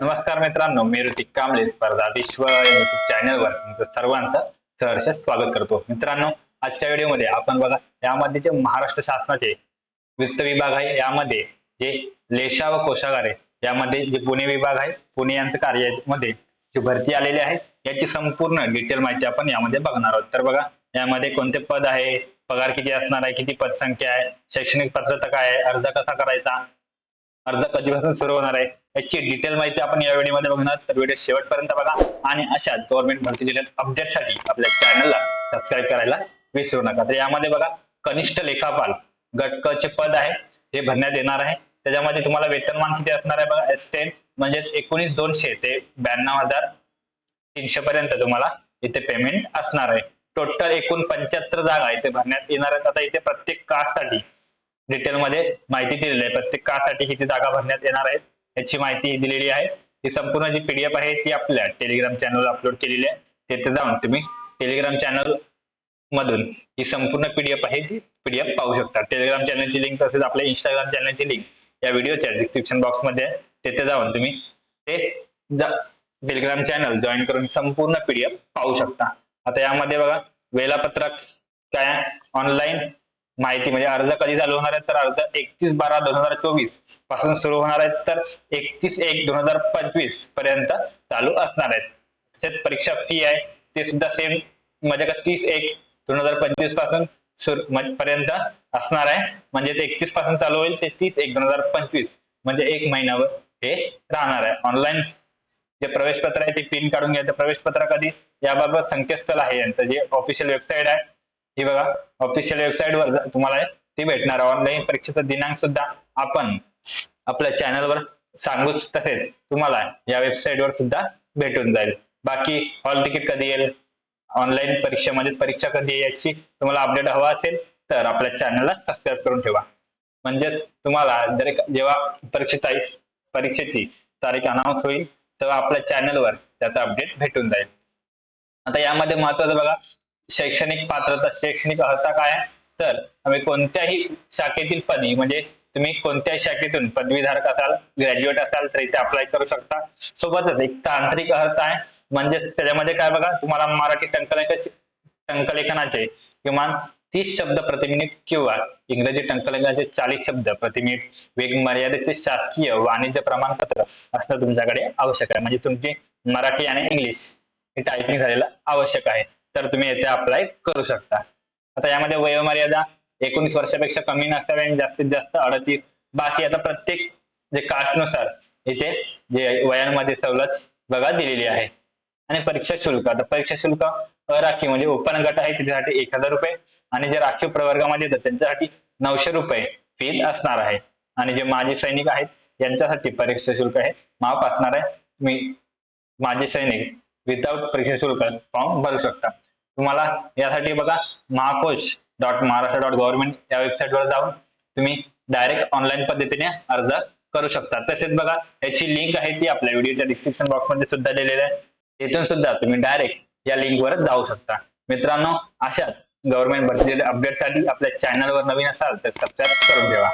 नमस्कार मित्रांनो मी ऋतिक कांबळे स्पर्धा विश्व युट्यूब चॅनलवर तुमचं सर्वांचं सहर्ष स्वागत करतो. मित्रांनो आजच्या व्हिडिओमध्ये आपण बघा यामध्ये जे महाराष्ट्र शासनाचे वित्त विभाग आहे यामध्ये जे लेशा व कोशागार आहे यामध्ये जे पुणे विभाग आहे पुणे यांचं कार्यामध्ये जी भरती आलेली आहे याची संपूर्ण डिटेल माहिती आपण यामध्ये बघणार आहोत. तर बघा यामध्ये कोणते पद आहे पगार किती असणार आहे किती पदसंख्या आहे शैक्षणिक पात्रता काय आहे अर्ज कसा करायचा अर्ज कधीपासून सुरू होणार आहे याची डिटेल माहिती आपण या व्हिडिओमध्ये बघणार. तर व्हिडिओ शेवटपर्यंत बघा. आणि अशा गव्हर्नमेंट भरती दिलेल्या अपडेटसाठी आपल्या चॅनलला सबस्क्राईब करायला विसरू नका. तर यामध्ये बघा कनिष्ठ लेखापाल गटकचे पद आहे. हे भरण्यात येणार आहे. त्याच्यामध्ये तुम्हाला वेतनमान किती असणार आहे बघा? एस टेन म्हणजे एकोणीस दोनशे ते ब्याण्णव हजार तीनशे पर्यंत तुम्हाला इथे पेमेंट असणार आहे. टोटल एकूण पंच्याहत्तर जागा इथे भरण्यात येणार आहेत. आता इथे प्रत्येक कास्टसाठी डिटेलमध्ये माहिती दिलेली आहे. प्रत्येक कास्टसाठी किती जागा भरण्यात येणार आहेत? याची माहिती दिलेली आहे. ही संपूर्ण जी पीडीएफ आहे ती आपल्या टेलिग्राम चॅनलवर अपलोड केलेली आहे. तिथे जाऊन तुम्ही टेलिग्राम चॅनल मधून ही संपूर्ण पीडीएफ आहे ती पीडीएफ पाहू शकता. टेलिग्राम चॅनलची लिंक तसेच आपल्या इंस्टाग्राम चॅनलची लिंक या व्हिडिओच्या डिस्क्रिप्शन बॉक्समध्ये आहे. तिथे जाऊन तुम्ही ते टेलिग्राम चॅनल जॉईन करून संपूर्ण पीडीएफ पाहू शकता. आता यामध्ये बघा वेळापत्रक काय ऑनलाईन माहिती म्हणजे अर्ज कधी चालू होणार आहे तर अर्ज एकतीस बारा दोन हजार चोवीसपासून सुरू होणार आहेत. तर एकतीस एक दोन हजार पंचवीसपर्यंत चालू असणार आहेत. तसेच परीक्षा फी आहे. ते सुद्धा सेम म्हणजे का तीस एक दोन हजार पंचवीसपासून सुरू म्हणजे पर्यंत असणार आहे. म्हणजे ते एकतीसपासून चालू होईल. ते तीस एक दोन हजार पंचवीस म्हणजे एक महिन्यावर हे राहणार आहे. ऑनलाईन जे प्रवेश पत्र आहे ते पिन काढून घ्यायचं. प्रवेश पत्र कधी? याबाबत संकेतस्थळ आहे यांचं. जे ऑफिशियल वेबसाईट आहे ही बघा ऑफिशियल वेबसाईट वर तुम्हाला ती भेटणार. ऑनलाईन परीक्षेचा दिनांक सुद्धा आपण आपल्या चॅनलवर सांगूच तसेच तुम्हाला या वेबसाईट वर सुद्धा भेटून जाईल. बाकी हॉल तिकीट कधी येईल? ऑनलाईन परीक्षेमध्ये परीक्षा कधी याची तुम्हाला अपडेट हवा असेल तर आपल्या चॅनलला सबस्क्राईब करून ठेवा. म्हणजेच तुम्हाला जर जेव्हा परीक्षेचा परीक्षेची तारीख अनाऊन्स होईल तेव्हा आपल्या चॅनलवर त्याचा अपडेट भेटून जाईल. आता यामध्ये महत्वाचं बघा शैक्षणिक पात्रता शैक्षणिक अर्हता काय आहे? तर आम्ही कोणत्याही शाखेतील पदी म्हणजे तुम्ही कोणत्याही शाखेतून पदवीधारक असाल ग्रॅज्युएट असाल तर इथे अप्लाय करू शकता. सोबतच एक तांत्रिक अर्हता आहे. म्हणजे त्याच्यामध्ये काय बघा तुम्हाला मराठी टंकलेखाचे टंकलेखनाचे किमान तीस शब्द प्रतिमिनिट किंवा इंग्रजी टंकलेखनाचे चाळीस शब्द प्रतिमिनिट वेग मर्यादेचे शासकीय वाणिज्य प्रमाणपत्र असणं तुमच्याकडे आवश्यक आहे. म्हणजे तुमची मराठी आणि इंग्लिश हे टायपिंग झालेलं आवश्यक आहे. तर तुम्ही येथे अप्लाय करू शकता. आता यामध्ये वयोमर्यादा एकोणीस वर्षापेक्षा कमी नसावी आणि जास्तीत जास्त अडतीस. बाकी आता प्रत्येक जे कास्टनुसार इथे जे वयांमध्ये सवलत बघा दिलेली आहे. आणि परीक्षा शुल्क आता परीक्षा शुल्क अराखीव म्हणजे ओपन गट आहे त्याच्यासाठी एक हजार रुपये. आणि जे राखीव प्रवर्गामध्ये येतात त्यांच्यासाठी नऊशे रुपये फी असणार आहे. आणि जे माजी सैनिक आहेत यांच्यासाठी परीक्षा शुल्क हे माफ असणार आहे. तुम्ही माजी सैनिक विदाउट परीक्षा शुल्क फॉर्म भरू शकता. तुम्हाला यासाठी बघा Mahakosh dot Maharashtra dot government या वेबसाईटवर जाऊन तुम्ही डायरेक्ट ऑनलाईन पद्धतीने अर्ज करू शकता. तसेच बघा याची लिंक आहे ती आपल्या व्हिडिओच्या डिस्क्रिप्शन बॉक्समध्ये सुद्धा दिलेली आहे. तिथून सुद्धा तुम्ही डायरेक्ट या लिंकवर जाऊ शकता. मित्रांनो अशाच गव्हर्नमेंट भरतीच्या अपडेटसाठी आपल्या चॅनलवर नवीन असाल तर सबस्क्राईब करून ठेवा.